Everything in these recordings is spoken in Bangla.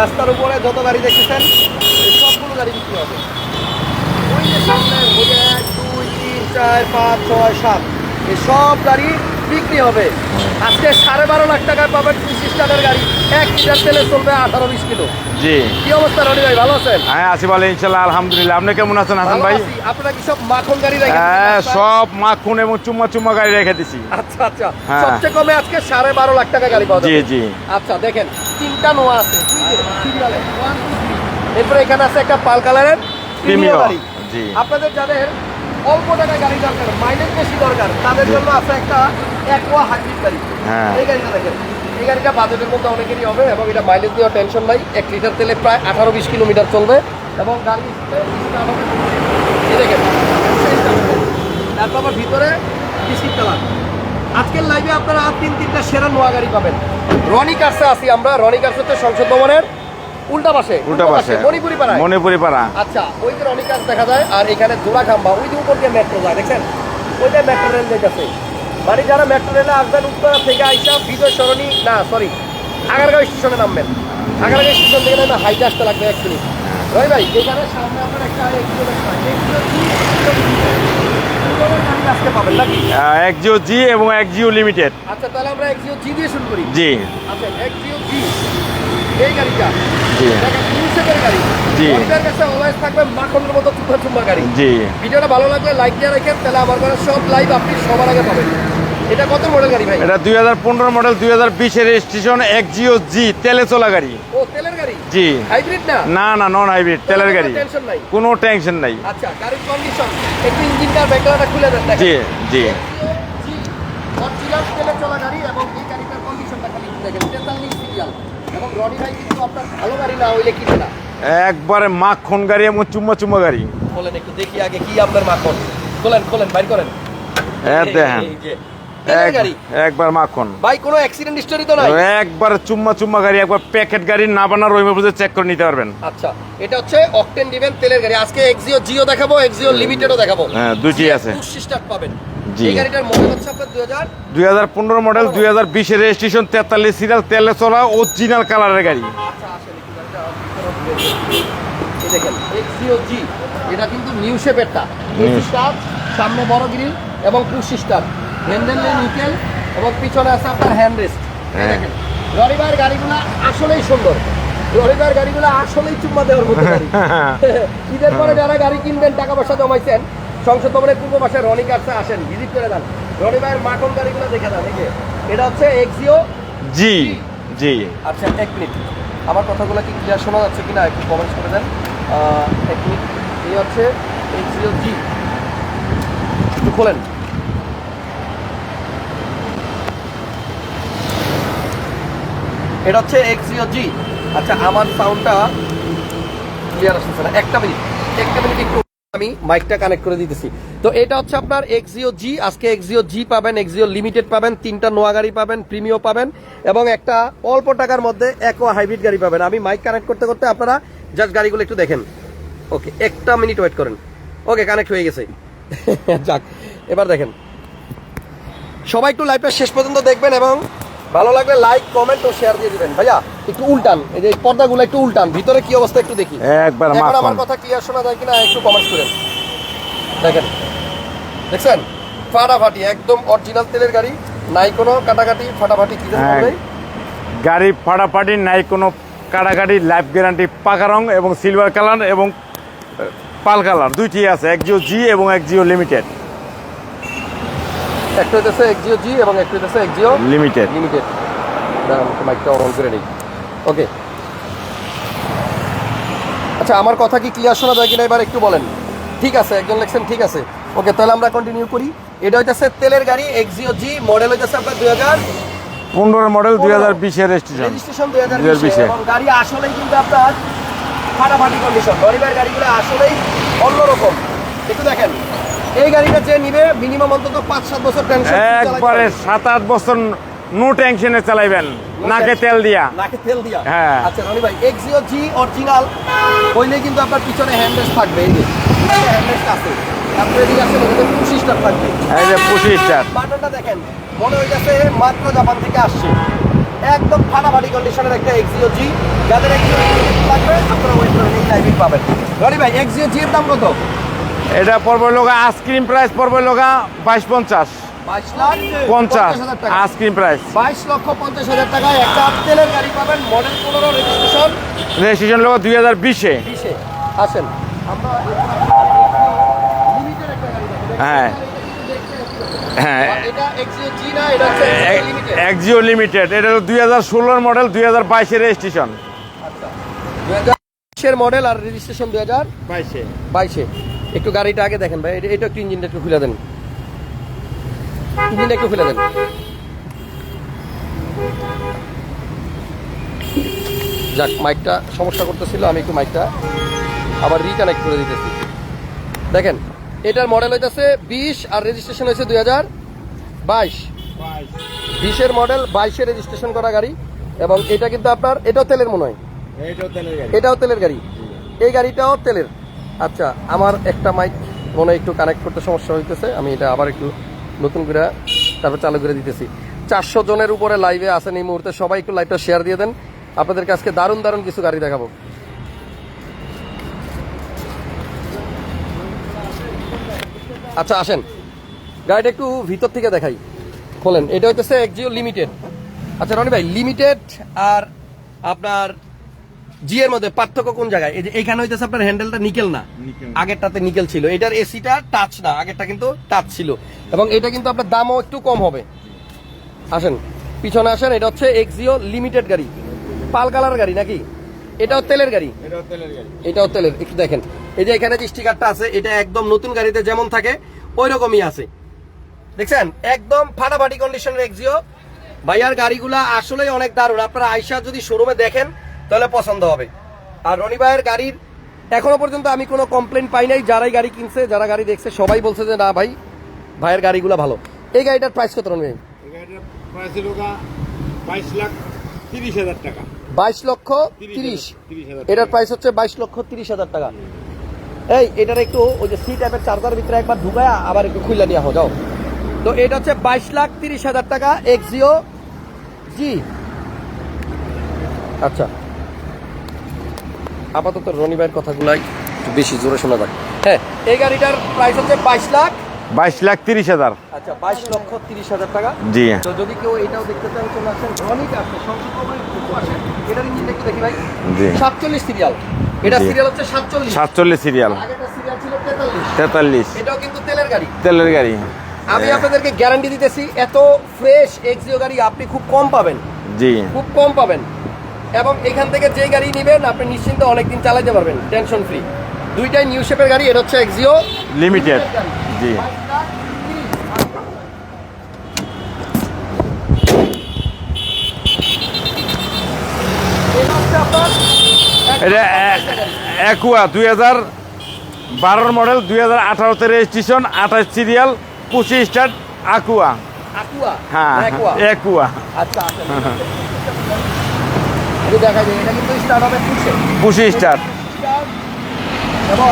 রাস্তার উপরে যত গাড়ি দেখতেছেন সবগুলো গাড়ি বিক্রি হবে। ওই যে সামনে ওই যে এক দুই তিন চার পাঁচ ছয় সাত এই সব গাড়ি বিক্রি হবে। আজকে সাড়ে বারো লাখ টাকায় পাবেন পঁচিশ টাকার গাড়ি। এক লিটার তেলে চলবে আঠারো বিশ কিলো। জি। কি অবস্থা রনি ভাই ভালো আছেন? হ্যাঁ আসি বলে ইনশাল্লাহ আলহামদুলিল্লাহ। আপনি কেমন আছেন হাসান ভাই? আছি। আপনারা কি সব মাখন গাড়ি রেখেছেন হ্যাঁ সব মাখন এবং চুম্মা চুম্মা গাড়ি রেখে দিছি। আচ্ছা আচ্ছা। হ্যাঁ। সবচেয়ে কমে আজকে সাড়ে বারো লাখ টাকা গাড়ি পাওয়া জি জি। আচ্ছা দেখেন তিনটা নোয়া আছে। এরপরে এখানে আছে একটা পাল কালারের গাড়ি। জি। আপনাদের যাদের অল্প টাকায় গাড়ি দরকার মাইলেজ বেশি দরকার তাদের জন্য আছে একটা একোয়া হাইব্রিড গাড়ি। হ্যাঁ। এই গাড়িটা দেখেন। এই গাড়িটা বাজেটের মধ্যে অনেকেরই হবে এবং এটা মাইলেজ টেনশন নাই। এক লিটার তেলে প্রায় আঠারো বিশ কিলোমিটার চলবে এবং গাড়ি দেখেন। তারপর ভিতরে বিস্কিট কালার আজকের লাইভে আপনারা তিন তিনটা সেরা নোয়া গাড়ি পাবেন। রনি কার্সে আসি আমরা রনি কার্স হচ্ছে সংসদ ভবনের উল্টা পাশে উল্টা পাশে। মণিপুরি পাড়া আচ্ছা ওই যে রনি কার্স দেখা যায় আর এখানে জোড়া খাম্বা ওই যে উপর দিয়ে মেট্রো যায় দেখছেন? ওইটা মেট্রো রেল যেতেছে মানে যারা মেট্রো রেলে আসবেন উত্তরা থেকে আইসা বিজয় সরণি না সরি আগারগাঁও স্টেশনে নামবেন। আগারগাঁও স্টেশন থেকে নামে হাইটে আসতে লাগবে মিনিট রই ভাই এখানে সামনে আপনার একটা এক্সিও জি এবং এক জিও লিমিটেড আচ্ছা তাহলে আমরা এক্সিও জি দিয়ে শুরু করি। জি। আচ্ছা এক্সিও জি এই গাড়িটা। জি। গাড়ি? জি। কাছে অলওয়েজ থাকবে মাখনের মতো চুপা চুম্বা গাড়ি। জি। ভিডিওটা ভালো লাগলে লাইক দিয়ে রাখেন তাহলে আমার সব লাইভ আপনি সবার আগে পাবেন। এটা কত মডেল গাড়ি ভাই? এটা দুই হাজার পনেরো মডেল দুই হাজার বিশের রেজিস্ট্রেশন এক জিও জি তেলে চলা গাড়ি। ও তেলের গাড়ি? জি। হাইব্রিড না? না না নন হাইব্রিড তেলের গাড়ি। টেনশন নাই। কোনো টেনশন নাই। আচ্ছা গাড়ির কন্ডিশন একটু ইঞ্জিনটা ব্যাকলাটা খুলে দেন জি জি। অরিজিনাল তেলে চলা গাড়ি এবং এই গাড়িটার কন্ডিশনটা খালি দেখেন। তেতাল্লিশ সিরিয়াল এবং রনি ভাই কিন্তু আপনার ভালো গাড়ি না হইলে কিনে না। একবারে মাখন গাড়ি এবং চুম্মা চুম্মা গাড়ি। বলেন একটু দেখি আগে কি আপনার মাখন। খোলেন খোলেন বাইর করেন। এ দেখেন। গাড়ি? একবার মাখন। ভাই কোনো অ্যাক্সিডেন্ট হিস্টোরি তো নাই? একবার চুম্মা চুম্মা গাড়ি একবার প্যাকেট গাড়ি না বানা রইমে বুঝে চেক করে নিতে পারবেন। আচ্ছা এটা হচ্ছে অকটেন ডিভেন তেলের গাড়ি। আজকে এক্সিও জিও দেখাবো এক্সিও লিমিটেডও দেখাবো। হ্যাঁ, দুইটি আছে। স্টার্ট পাবেন। এই গাড়িটার মডেল হচ্ছে আপনার 2000 দুই হাজার পনেরো মডেল দুই হাজার রেজিস্ট্রেশন তেতাল্লিশ সিরিয়াল তেলে চলা অরিজিনাল কালারের গাড়ি। আচ্ছা আসেন একটু গাড়িটা দেখেন এক্সিও জি এটা কিন্তু নিউ শেপেরটা সামনে বড় গ্রিল এবং পুশ স্টার হ্যান্ডেল নিকেল এবং পিছনে আছে আপনার হ্যান্ড রেস্ট হ্যাঁ। দেখেন রবিবার গাড়িগুলো আসলেই সুন্দর। রবিবার গাড়িগুলো আসলেই চুম্মা দেওয়ার মতো গাড়ি। ঈদের পরে যারা গাড়ি কিনবেন টাকা পয়সা জমাইছেন সংসদ ভবনের পূর্ব পাশে রনি কার্সে আসেন ভিজিট করে দেন রনি ভাইয়ের মাখন গাড়িগুলো দেখে দেন এই এটা হচ্ছে এক্সিও জি জি। আচ্ছা এক মিনিট আমার কথাগুলো কি ক্লিয়ার শোনা যাচ্ছে কিনা একটু কমেন্টস করে দেন। এক মিনিট এই হচ্ছে এক্সিও জি একটু খোলেন। এটা হচ্ছে এক্সিও জি আচ্ছা আমার সাউন্ডটা ক্লিয়ার আসতেছে না। একটা মিনিট একটা মিনিট একটু আমি মাইকটা কানেক্ট করে দিতেছি। তো এটা হচ্ছে আপনার এক্সিও জি আজকে এক্সিও জি পাবেন এক্সিও লিমিটেড পাবেন, তিনটা নোয়া গাড়ি পাবেন প্রিমিও পাবেন, এবং একটা অল্প টাকার মধ্যে একো হাইব্রিড গাড়ি পাবেন। আমি মাইক কানেক্ট করতে করতে আপনারা জাস্ট গাড়িগুলো একটু দেখেন। ওকে একটা মিনিট ওয়েট করেন। ওকে কানেক্ট হয়ে গেছে। যাক, এবার দেখেন। সবাই একটু লাইভটা শেষ পর্যন্ত দেখবেন এবং ভালো লাগলে লাইক কমেন্ট ও শেয়ার দিয়ে দিবেন। ভাইয়া একটু উল্টান এই যে পর্দাগুলো একটু উল্টান ভিতরে কি অবস্থা একটু দেখি। একবার এখন আমার কথা ক্লিয়ার শোনা যায় কিনা একটু কমেন্ট করেন। দেখেন দেখছেন? ফাটাফাটি একদম অরিজিনাল তেলের গাড়ি নাই কোনো কাটাকাটি ফাটাফাটি কি? গাড়ি ফাটাফাটি নাই কোনো কাটাকাটি লাইফ গ্যারান্টি পাকা রং এবং সিলভার কালার এবং পাল কালার দুইটি আছে এক জিও জি এবং এক জিও লিমিটেড একটা হইতেছে এক্সিও জি এবং একটা হইতেছে এক্সিও লিমিটেড লিমিটেড মাইকটা অন করে নিই। ওকে আচ্ছা আমার কথা কি ক্লিয়ার শোনা যায় কিনা এবার একটু বলেন। ঠিক আছে একজন লেখছেন ঠিক আছে। ওকে তাহলে আমরা কন্টিনিউ করি। এটা হইতেছে তেলের গাড়ি এক্সিও জি মডেল হইতেছে আপনার দুই হাজার পনেরো মডেল দুই হাজার বিশের রেজিস্ট্রেশন রেজিস্ট্রেশন দুই হাজার 2020 বিশে গাড়ি আসলেই কিন্তু আপনার ফাটাফাটি কন্ডিশন গরিবের গাড়িগুলো আসলেই অন্যরকম। একটু দেখেন। এই গাড়িটা যে নিবে মিনিমাম অন্তত পাঁচ সাত বছর টেনশন একবারে সাত আট বছর নো টেনশনে চালাইবেন। নাকে তেল দিয়া। নাকে তেল দিয়া? হ্যাঁ। আচ্ছা রনি ভাই এক্সিও জি অরিজিনাল হইলে কিন্তু আপনার পিছনে হ্যান্ডরেস্ট থাকবে এই যে। হ্যান্ডরেস্ট আছে। আপনি এদিকে আসেন এখানে পঁচিশ স্টার থাকবে। এই যে স্টার বাটনটা দেখেন মনে হইতেছে মাত্র জাপান থেকে আসছে। একদম ফাটাফাটি কন্ডিশনের একটা এক্সিও জি যাদের এক্সিও লাগবে আপনারা করেন এই টাইপিং পাবেন। রনি ভাই এক্সিও জি এর দাম কত? এটা পড়বে লোকা আইসক্রিম প্রাইস পড়বে লোকা বাইশ পঞ্চাশ। পঞ্চাশ হাজার টাকা। আইসক্রিম প্রাইস বাইশ লক্ষ পঞ্চাশ হাজার টাকায় একটা তেলের গাড়ি পাবেন মডেল পনেরো রেজিস্ট্রেশন রেজিস্ট্রেশন লোক দুই হাজার বিশে। বিশে। আসেন। আমরা লিমিটেড একটা গাড়ি দেখব। হ্যাঁ। হ্যাঁ। এক্সিও এটা লিমিটেড এটা দুই হাজার ষোলোর মডেল দুই হাজার বাইশের রেজিস্ট্রেশন আচ্ছা। দুই হাজার বিশের মডেল আর রেজিস্ট্রেশন দুই হাজার বাইশে। বাইশে। একটু গাড়িটা আগে দেখেন ভাই এটা- একটু ইঞ্জিনটা একটু খুলে দেন। ইঞ্জিনটা একটু খুলে দেন। যাক মাইকটা সমস্যা করতেছিল আমি একটু মাইকটা আবার রিকানেক্ট করে দিতেছি। দেখেন এটার মডেল হইতেছে বিশ আর রেজিস্ট্রেশন হয়েছে দুই হাজার বাইশ। বিশের মডেল বাইশে রেজিস্ট্রেশন করা গাড়ি এবং এটা কিন্তু আপনার এটাও তেলের মনে হয়। এটাও তেলের গাড়ি। এই গাড়িটাও তেলের। আচ্ছা আমার একটা মাইক মনে একটু কানেক্ট করতে সমস্যা হইতেছে, আমি এটা আবার একটু নতুন করে তারপর চালু করে দিতেছি। চারশো জনের উপরে লাইভে আসেন এই মুহূর্তে, সবাই একটু লাইভটা শেয়ার দিয়ে দেন। আপনাদেরকে আজকে দারুণ দারুণ কিছু গাড়ি দেখাবো। আচ্ছা আসেন। গাড়িটা একটু ভিতর থেকে দেখাই। খোলেন। এটা হইতেছে একজিও লিমিটেড আচ্ছা রনি ভাই লিমিটেড আর আপনার জি এর মধ্যে পার্থক্য কোন জায়গায়? এই যে এখানে হইতেছে আপনার হ্যান্ডেলটা নিকেল না। আগেরটাতে নিকেল ছিল। এটার এসিটা টাচ না আগেরটা কিন্তু টাচ ছিল। এবং এটা কিন্তু আপনার দামও একটু কম হবে। আসেন পিছনে আসেন এটা হচ্ছে এক্সিও লিমিটেড গাড়ি। পাল কালার গাড়ি নাকি? এটাও তেলের গাড়ি? এটাও তেলের একটু দেখেন। এই যে এখানে যে স্টিকারটা আছে এটা একদম নতুন গাড়িতে যেমন থাকে ওই রকমই আছে। দেখছেন? একদম ফাটাফাটি কন্ডিশনের এক্সিও ভাইয়ার গাড়িগুলা আসলেই অনেক দারুণ। আপনারা আইসা যদি শোরুমে দেখেন তাহলে পছন্দ হবে। আর রনি ভাইয়ের গাড়ির এখনও পর্যন্ত আমি কোনো কমপ্লেন পাই নাই যারাই গাড়ি কিনছে যারা গাড়ি দেখছে সবাই বলছে যে না ভাই ভাইয়ের গাড়িগুলো ভালো। এই গাড়িটার প্রাইস কত রনি ভাই? বাইশ লাখ তিরিশ হাজার টাকা। বাইশ লক্ষ তিরিশ এটার প্রাইস হচ্ছে বাইশ লক্ষ তিরিশ হাজার টাকা। এই এটার একটু ওই যে সি টাইপের চার্জার ভিতরে একবার ঢুকায় আবার একটু খুলে নিয়ে আহ যাও। তো এটা হচ্ছে বাইশ লাখ তিরিশ হাজার টাকা এক্সিও জি আচ্ছা। আপাতত রনি ভাইয়ের কথাগুলাই একটু বেশি জোরে শোনা যাক। হ্যাঁ এই গাড়িটার প্রাইস হচ্ছে বাইশ লাখ। বাইশ লাখ তিরিশ হাজার। আচ্ছা বাইশ লক্ষ তিরিশ হাজার টাকা। জি। তো যদি কেউ এটাও দেখতে চান চলে আসেন আসেন। এটার ইঞ্জিন একটু দেখি ভাই। জি। সাতচল্লিশ সিরিয়াল এটা সিরিয়াল হচ্ছে সাতচল্লিশ। সাতচল্লিশ সিরিয়াল আগেটা সিরিয়াল ছিল তেতাল্লিশ। তেতাল্লিশ। এটাও কিন্তু তেলের গাড়ি। তেলের গাড়ি। আমি আপনাদেরকে গ্যারান্টি দিতেছি এত ফ্রেশ এক্সিও গাড়ি আপনি খুব কম পাবেন। জি। খুব কম পাবেন। এবং এখান থেকে যে গাড়ি নেবেন আপনি নিশ্চিন্তে অনেকদিন চালাতে পারবেন টেনশন ফ্রি দুইটাই নিউ শেপের গাড়ি এটা হচ্ছে এক্সিও লিমিটেড জি। এটা একুয়া দুই হাজার বারোর মডেল দুই হাজার আঠারোতে রেজিস্ট্রেশন আঠাশ সিরিয়াল পঁচিশ স্টার্ট আকুয়া হ্যাঁ একুয়া একুয়া আচ্ছা আমি দেখা যায় এটা কিন্তু স্টার্ট হবে পুষে। পঁচিশ স্টার্ট এবং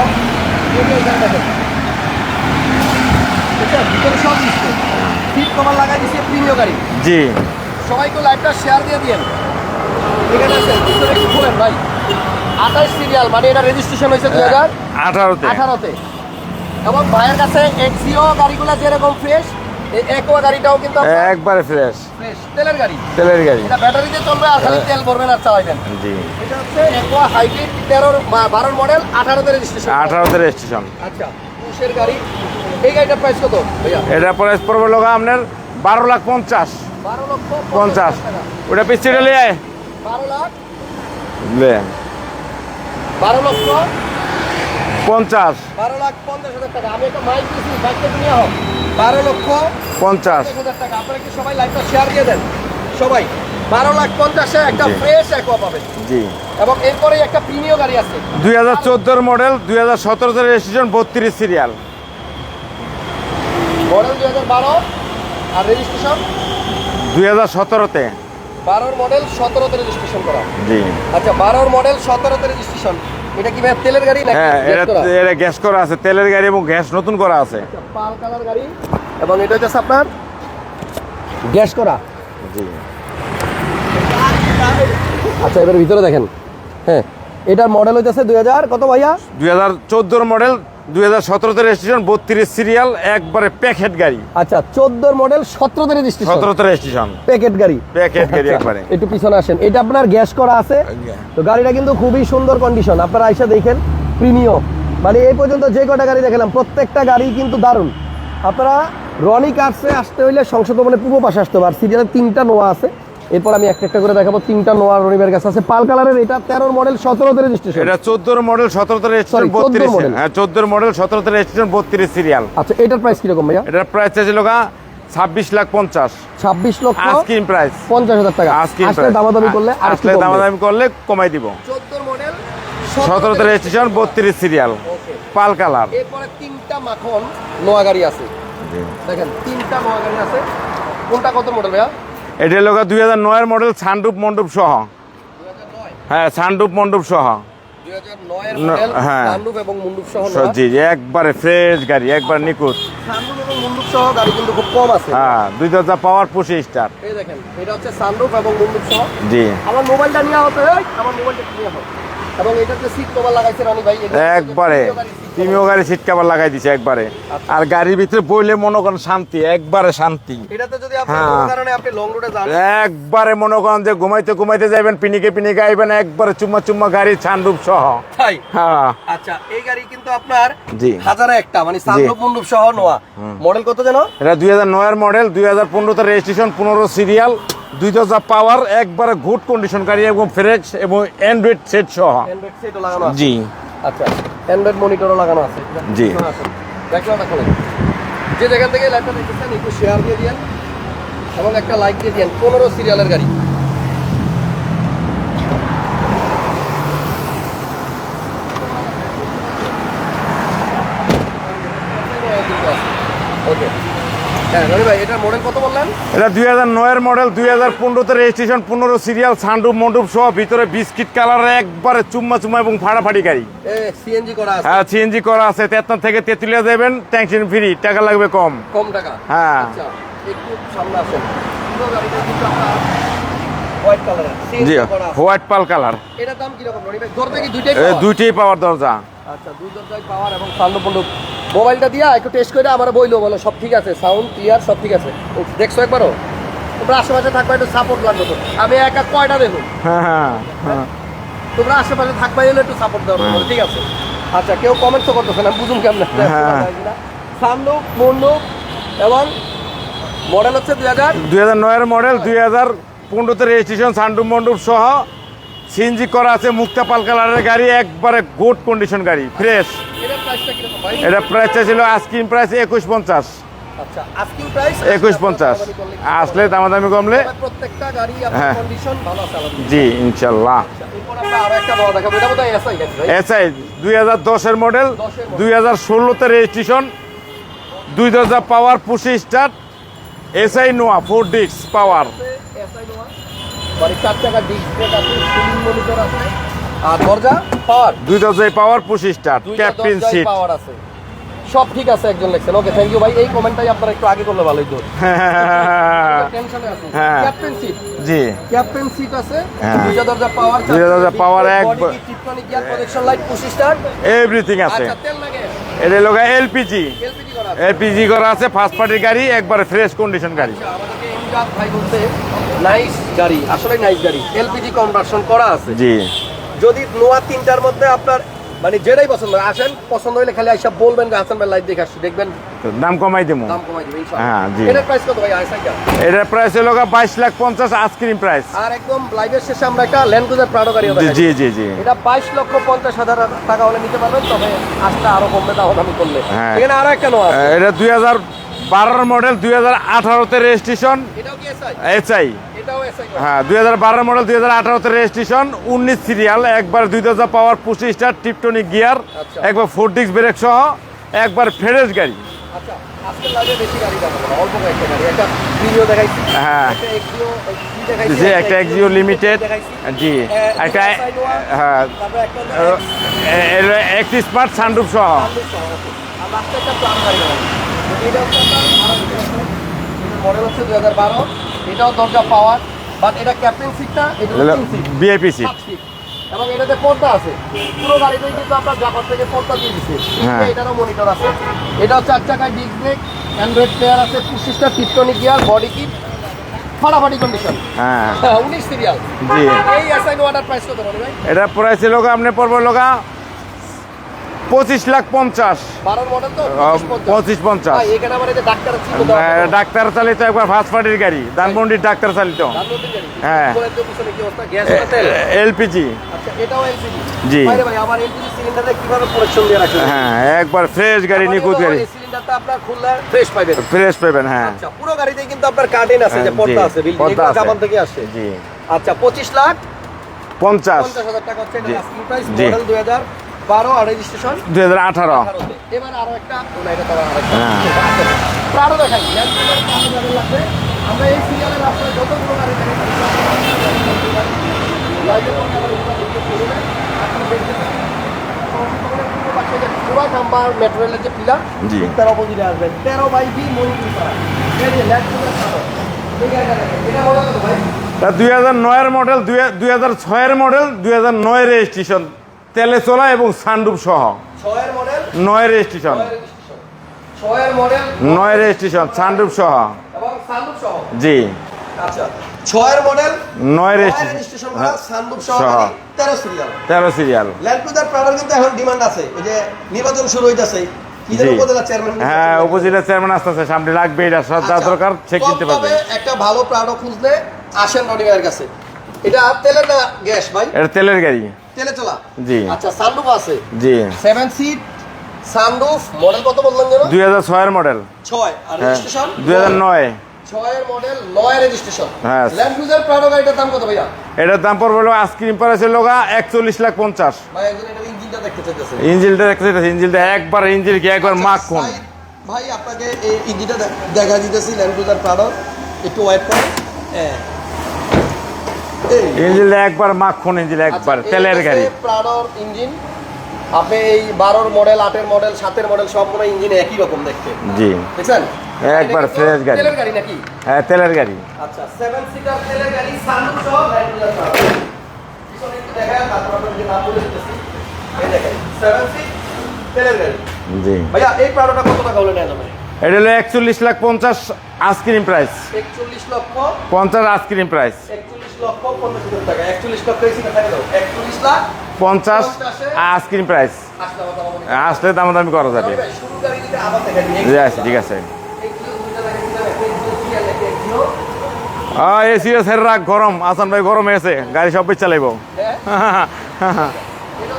এই যে এখানে দেখেন দেখছেন? ভিতরে সব সিট কভার লাগাই দিচ্ছে প্রিমিয় গাড়ি। জি। সবাইকে লাইভটা শেয়ার দিয়ে দিয়েন। এখানে আছে ভিতরে একটু খোলেন ভাই? আঠাশ সিরিয়াল মানে এটা রেজিস্ট্রেশন হয়েছে দুই হাজার আঠারোতে। আঠারোতে। এবং ভাইয়ের কাছে এক্সিও গাড়িগুলো যেরকম ফ্রেশ এই গাড়িটাও কিন্তু একবারে ফ্রেশ ফ্রেশ তেলের গাড়ি। তেলের গাড়ি। এটা ব্যাটারিতে চলবে আর খালি তেল ভরবেন আর চালাবেন জি। এটা হচ্ছে হাইব্রিড তেরোর বারোর মডেল আঠারোতে রেজিস্ট্রেশন আঠারোতে রেজিস্ট্রেশন আচ্ছা পুষের গাড়ি। এই গাড়িটার প্রাইস কত ভাইয়া? এটা প্রাইস পড়বে লোক আপনার বারো লাখ পঞ্চাশ। বারো লক্ষ পঞ্চাশ টাকা। ওটা পিস্তিটা লিয়ে বারো লাখ লে। বারো লক্ষ পঞ্চাশ। বারো লাখ পঞ্চাশ হাজার টাকা। আমি একটা মাইক দিয়েছি নিয়ে হোক বারো লক্ষ পঞ্চাশ। হাজার টাকা। আপনারা কি সবাই লাইভটা শেয়ার দিয়ে দেন? সবাই। বারো লাখ পঞ্চাশে একটা ফ্রেশ একোয়া পাবেন। জি। এবং এরপরে একটা প্রিমিয় গাড়ি আছে। দুই হাজার চোদ্দোর মডেল দুই হাজার সতেরোতে রেজিস্ট্রেশন বত্রিশ সিরিয়াল মডেল দুই হাজার বারো আর রেজিস্ট্রেশন দুই হাজার সতেরোতে। বারোর মডেল সতেরোতে রেজিস্ট্রেশন করা। জি। আচ্ছা বারোর মডেল সতেরোতে রেজিস্ট্রেশন এটা কি ভাই তেলের গাড়ি হ্যাঁ এটা গ্যাস করা আছে তেলের গাড়ি এবং গ্যাস নতুন করা আছে। পাল কালার গাড়ি এবং এটা হচ্ছে আপনার গ্যাস করা। জি। আচ্ছা এবার ভিতরে দেখেন। হ্যাঁ এটার মডেল হইতেছে দুই হাজার কত ভাইয়া? দুই হাজার চোদ্দোর মডেল দুই হাজার সতেরোতে রেজিস্ট্রেশন বত্রিশ সিরিয়াল একবারে প্যাকেট গাড়ি। আচ্ছা চোদ্দোর মডেল সতেরোতে রেজিস্ট্রেশন সতেরোতে রেজিস্ট্রেশন প্যাকেট গাড়ি? প্যাকেট গাড়ি আচ্ছা, একবারে। একটু পিছনে আসেন। এটা আপনার গ্যাস করা আছে। তো গাড়িটা কিন্তু খুবই সুন্দর কন্ডিশন আপনারা আইসা দেখেন প্রিমিয়ম মানে এই পর্যন্ত যে কটা গাড়ি দেখালাম প্রত্যেকটা গাড়ি কিন্তু দারুণ। আপনারা রনি কার্সে আসতে হইলে সংসদ ভবনের পূর্ব পাশে আসতে হবে। আর সিরিয়ালের তিনটা নোয়া আছে। এরপর আমি একটা একটা করে দেখাবো। তিনটা নোয়া রনিবের কাছে আছে। পাল কালারের এটা তেরোর মডেল সতেরোতে রেজিস্ট্রেশন এটা চোদ্দোর মডেল সতেরোতে রেজিস্ট্রেশন 14 বত্রিশ। হ্যাঁ চোদ্দোর মডেল সতেরোতে রেজিস্ট্রেশন বত্রিশ সিরিয়াল আচ্ছা এটার প্রাইস কীরকম ভাইয়া? এটার প্রাইস চাইছিল গা ছাব্বিশ লাখ পঞ্চাশ। ছাব্বিশ লক্ষ আস্কিং প্রাইস পঞ্চাশ হাজার টাকা। আস্কিং আসলে দামাদামি করলে আর আসলে দামাদামি করলে কমাই দিব। চোদ্দোর মডেল সতেরোতে রেজিস্ট্রেশন বত্রিশ সিরিয়াল ওকে পাল কালার। এরপরে তিনটা মাখন নোয়া গাড়ি আছে। দেখেন তিনটা নোয়া গাড়ি আছে। কোনটা কত মডেল ভাইয়া? এটা লোক দুই হাজার নয়ের মডেল সানরূপ মণ্ডপ সহ। হ্যাঁ সানরূপ মণ্ডপ সহ। হ্যাঁ। জি জি একবারে ফ্রেশ গাড়ি একবার নিখুঁত। হ্যাঁ দুই দরজা পাওয়ার স্টার জি। আমার মোবাইলটা নিয়ে আমার মোবাইলটা নিয়ে হবে এবং এটাতে সিট কভার লাগাইছে রানি ভাই একবারে। প্রিমিয় গাড়ির seat cover। প্রিমিয় গাড়ি সিট কাভার লাগাই দিছে একবারে। আর গাড়ির ভিতরে বইলে মনে করেন শান্তি একবারে শান্তি। এটাতে যদি আপনি হ্যাঁ। কারণে আপনি লং রুটে যান একবারে মনে করেন যে ঘুমাইতে ঘুমাইতে যাইবেন পিনিকে পিনিকে আইবেন একবারে চুম্মা চুম্মা গাড়ি ছানরূপ সহ। তাই? হ্যাঁ। আচ্ছা এই গাড়ি কিন্তু আপনার জি। হাজারে একটা মানে সানরুফ মুন্ডুপ সহ নোয়া। মডেল কত যেন? এটা দুই হাজার নয়ের মডেল দুই হাজার পনেরোতে রেজিস্ট্রেশন পনেরো সিরিয়াল দুই দরজা পাওয়ার একবারে গুড কন্ডিশন গাড়ি এবং ফ্রেশ এবং অ্যান্ড্রয়েড সেট সহ। অ্যান্ড্রয়েড সেটও লাগানো আছে? জি। আচ্ছা অ্যান্ড্রয়েড মনিটরও লাগানো আছে। জি। ব্যাকগ্রাউন্ডটা খোলেন যে জায়গা থেকে লাইভটা দেখতেছেন একটু শেয়ার দিয়ে দিয়েন এবং একটা লাইক দিয়ে দিয়েন। পনেরো সিরিয়ালের গাড়ি ওকে হ্যাঁ রনি ভাই এটার মডেল কত বললেন এটা দুই হাজার নয়ের মডেল দুই হাজার পনেরোতে রেজিস্ট্রেশন পনেরো সিরিয়াল সানরুপ মন্ডুপ সহ ভিতরে বিস্কিট কালারের একবারে চুম্মা চুম্মা এবং ফাড়াফাড়ি গাড়ি। সিএনজি করা আছে। হ্যাঁ সিএনজি করা আছে তেতনা থেকে তেঁতুলিয়া ফ্রি টাকা লাগবে কম। টাকা? হ্যাঁ। হোয়াইট জি পাল কালার দুইটাই পাওয়ার দরজা। আচ্ছা দুই দরজায় পাওয়ার এবং সাউন্ড বন্দুক মোবাইলটা দিয়া একটু টেস্ট করে আমার বইলো বলো সব ঠিক আছে সাউন্ড ক্লিয়ার সব ঠিক আছে। দেখছ একবারও? তোমরা আশেপাশে থাকবা একটু সাপোর্ট লাগবে তো। আমি একা কয়টা দেখো হ্যাঁ হ্যাঁ হ্যাঁ। তোমরা আশেপাশে থাকবা এলে একটু সাপোর্ট দেওয়া ঠিক আছে? আচ্ছা কেউ কমেন্ট তো করতেছে না বুঝুন কেমন। সামলুক মন্ডুক এবং মডেল হচ্ছে দুই হাজার দুই হাজার নয়ের মডেল দুই হাজার পনেরোতে রেজিস্ট্রেশন সানরুপ মন্ডুপ সহ সিএনজি করা আছে মুক্তা পাল কালারের গাড়ি একবারে গুড কন্ডিশন গাড়ি ফ্রেশ প্রাইসটা এটা প্রাইস ছিল আস্কিং প্রাইস একুশ পঞ্চাস আচ্ছা একুশ পঞ্চাশ। আসলে দামাদামি কমলে হ্যাঁ। জি ইনশাল্লাহ। আচ্ছা, এসআই দুই হাজার দশের মডেল 10 এর model। দুই হাজার ষোলোতে রেজিস্ট্রেশন দুই দরজা power push start SI Noah four ডিক্স পাওয়ার মানে চার চাকা ডিস্ক ব্রেক আছে সিলিং মনিটর আছে। আর দরজা পাওয়ার দুই দরজায় power push start captain seat power আছে। সব ঠিক আছে একজন লেখছেন ওকে থ্যাংক ইউ ভাই। এই কমেন্টটাই আপনারা একটু আগে করলে ভালোই তো টেনশনে আছে। ক্যাপ্টেন সিট জি। ক্যাপ্টেন সিট আছে। দুইটা দরজা পাওয়ার দুইটা দরজা power, এক- tiptronic gear projection light push start everything আছে। আচ্ছা তেল লাগে। এটা লোক এলপিজি এলপিজি করা আছে। আছে ফার্স্ট পার্টির গাড়ি একবারে ফ্রেশ কন্ডিশন গাড়ি। আচ্ছা, আমাদেরকে ইমজাদ ভাই বলতে নাইস গাড়ি আসলে নাইস গাড়ি। এলপিজি কনভার্সন করা আছে। জি। যদি নোয়া তিনটার মধ্যে আপনার মানে যেটাই পছন্দ হয় আসেন পছন্দ হলে খালি আইসা বলবেন যে হাসান ভাই লাইভ দেখে আসছি দেখবেন তো দাম কমাই দেবো দাম কমাই দিবেন হ্যাঁ, জি। এটার প্রাইস কত ভাই? এটার প্রাইস হলো বাইশ লাখ পঞ্চাশ আইসক্রিম প্রাইস আর একদম লাইভের শেষে আমরা একটা ল্যান্ড ক্রুজার প্রাডো গাড়ি জি জি জি। এটা বাইশ লক্ষ পঞ্চাশ হাজার টাকা হলে নিতে পারবেন তবে আসতে আরও কমবে দাম করলে হ্যাঁ। এখানে আরও একটা নোয়া। এটা দুই হাজার বারোর মডেল দুই হাজার আঠারোতে রেজিস্ট্রেশন এটাও কি এসআই এসআই হ্যাঁ দুই হাজার বারো মডেল দুই হাজার আঠারোতে রেজিস্ট্রেশন উনিশ সিরিয়াল একবার দুই দরজা power push start tiptronic gear. একবার ফোর ডিক্স ব্রেক সহ একবার ফ্রেশ গাড়ি। আচ্ছা হ্যাঁ। জি একটা এক্সিও লিমিটেড জি একটা হ্যাঁ। একটা স্মার্ট সানরুফ সহ। মডেল হচ্ছে হাজার বারো। এটাও দরজা পাওয়ার বাট এটা ক্যাপ্টেন সিটটা এটা বিআইপি সিট এবং এটাতে পর্দা আছে। পুরো গাড়িতে কিন্তু আপনার জাপান থেকে পর্দা দিয়ে দিচ্ছে। হ্যাঁ। এটারও মনিটর আছে। এটাও চার চাকায় ডিস্ক ব্রেক অ্যান্ড্রয়েড প্লেয়ার আছে পঁচিশটা টিপটনিক গিয়ার বডি কিট ফাটাফাটি কন্ডিশন হ্যাঁ। উনিশ সিরিয়াল জি। এই এসআই নোয়াটার প্রাইস কত ভাই? এটা প্রাইস ছিল আপনি পড়ব লোকা পঁচিশ লাখ পঞ্চাশ। পঁচিশ পঞ্চাশ। ভাই এখানে আমার এই যে ডাক্তার চালিত একবার ফার্স্ট পার্টির গাড়ি ধানমন্ডির ডাক্তার চালিত। হ্যাঁ। এলপিজি আচ্ছা জি। রাখছেন হ্যাঁ একবার ফ্রেশ গাড়ি নিখুঁত গাড়ি। ফ্রেশ ফ্রেশ পাবেন হ্যাঁ। আচ্ছা পুরো গাড়িতেই কিন্তু আপনার কার্টেন আছে যে হ্যাঁ, পর্দা আছে পর্দা আছে। জাপান থেকে আসে। জি। আচ্ছা পঁচিশ লাখ? পঞ্চাশ। হাজার টাকা হচ্ছে। মডেল দুই হাজার। বারো আর রেজিস্ট্রেশন দুই হাজার আঠারো। এবার আরও একটা। হ্যাঁ। প্রাড়ো দেখাই আমরা এই সিরিয়ালের যতগুলো গাড়ি পুরা নাম্বার যে পিলার তার অপোজিটে আসবেন তেরো বাই বি। এটা ভাই? দুই হাজার নয়ের মডেল দুই হাজার ছয়ের মডেল দুই হাজার নয় রেজিস্ট্রেশন তেলে চলা এবং সানরুফ সহ। নয় রেজিস্ট্রেশন। নয় রেজিস্ট্রেশন সানরুফ সহ। জি। আচ্ছা ছয়ের মডেল? নয় রেজিস্ট্রেশন। সহ সহ। তেরো সিরিয়াল। তেরো সিরিয়াল। ল্যান্ড ক্রুজার প্রাডার কিন্তু এখন ডিমান্ড আছে। ওই যে নির্বাচন শুরু হইতাছে। হ্যাঁ উপজেলা চেয়ারম্যান আসতেছে সামনে লাগবে এটা যা দরকার সে কিনতে পারবে। একটা ভালো প্রাডো খুঁজলে আসেন রনি কাছে। এটা তেলের না গ্যাস ভাই? এটা তেলের গাড়ি। তেলে চলা। জি। আচ্ছা সানরুফ আছে। জি। সেভেন সিট সানরুফ মডেল কত যেন? মডেল আর হ্যাঁ। রেজিস্ট্রেশন মডেল রেজিস্ট্রেশন হ্যাঁ। ল্যান্ড ক্রুজার প্রাডো গাড়িটার দাম কত ভাইয়া? এটার দাম পড়বে হলো আইসক্রিম প্রাইসের লোকা একচল্লিশ লাখ পঞ্চাশ। ভাই একজন এটার ইঞ্জিনটা দেখতে চাইতেছে। ইঞ্জিলটা দেখতে ইঞ্জিলটা একবার ইঞ্জিল কি একবার মাখ কোন? ভাই, ভাই আপনাকে এই ইঞ্জিনটা দেখা দিতেছি ল্যান্ড ক্রুজার প্রাডো একটু ওয়েট করেন। হ্যাঁ। ইঞ্জিলটা একবার মাখন ইঞ্জিল একবার আচ্ছা, তেলের গাড়ি। প্রাডোর ইঞ্জিন। আপনি এই বারোর মডেল আটের মডেল সাতের মডেল সবগুলো ইঞ্জিন একই রকম দেখতে। জি। দেখছেন? একবার fresh গাড়ি। তেলের গাড়ি নাকি? হ্যাঁ তেলের গাড়ি। আচ্ছা সেভেন সিটার তেলের গাড়ি সানরুফ সহ ল্যান্ড ক্রুজার পিছনে একটু দেখায় তারপর আপনাদের নাম বলে দিতেছি। এই দেখেন সেভেন সিট তেলের গাড়ি। জি। ভাইয়া এই প্রাডোটা কত টাকা হলে নেওয়া যাবে? এটা হলো একচল্লিশ লাখ পঞ্চাশ আইসক্রিম প্রাইস একচল্লিশ লক্ষ পঞ্চাশ আইসক্রিম প্রাইস লক্ষ পঞ্চাশ টাকা। একচল্লিশ লক্ষ এসি দেখা গেল একচল্লিশ লাখ পঞ্চাশ আইসক্রিম প্রাইস আসলে আমার দাম দামাদামি করা যাবে। জি আছে ঠিক আছে। এসি এসের রাখ গরম। আসান ভাই গরম এসে গাড়ি সব বেশ চালাইব হ্যাঁ? এটা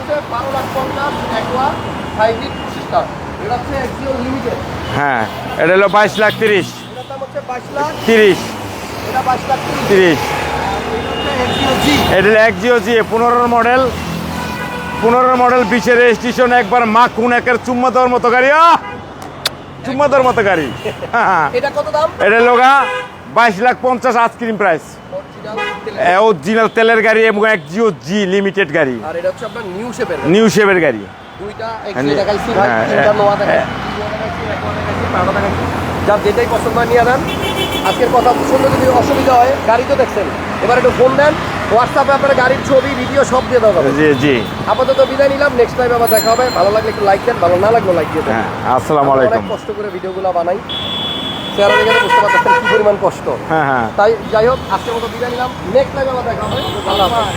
হ্যাঁ এটা হলো বাইশ লাখ তিরিশ। তিরিশ। তিরিশ। এটা এক জিও জি পনেরোর মডেল। পনেরোর মডেল বিশের রেজিস্ট্রেশন একবার মাখুন একের চুম্মা দেওয়ার মতো গাড়ি! চুম্মা দেওয়ার মতো গাড়ি। এটা লোগা বাইশ লাখ পঞ্চাশ আইসক্রিম প্রাইস। অরিজিনাল তেলের গাড়ি। এবং এক জিও জি লিমিটেড গাড়ি। নিউ শেপের গাড়ি। দুইটা হ্যাঁ, হ্যাঁ, হ্যাঁ, যার যেটাই পছন্দ নিয়ে নেন। আজকের কথা শুনলে যদি অসুবিধা হয় গাড়ি তো দেখছেন। এবার একটু ফোন দেন হোয়াটসঅ্যাপে আপনার গাড়ির ছবি ভিডিও সব দিয়ে দেওয়া হবে জি জি। আপাতত বিদায় নিলাম নেক্সট টাইম আবার দেখা হবে। ভালো লাগলে একটু লাইক দেন ভালো না লাগলে লাইক দিয়ে দেন। হ্যাঁ আসসালামু আলাইকুম। কষ্ট করে ভিডিওগুলো বানাই। চেহারা দেখে বুঝতে পারতেছেন কি পরিমাণ কষ্ট। হ্যাঁ হ্যাঁ। তাই যাই হোক আজকের মতো বিদায় নিলাম। নেক্সট টাইম আবার দেখা হবে। হাফেজ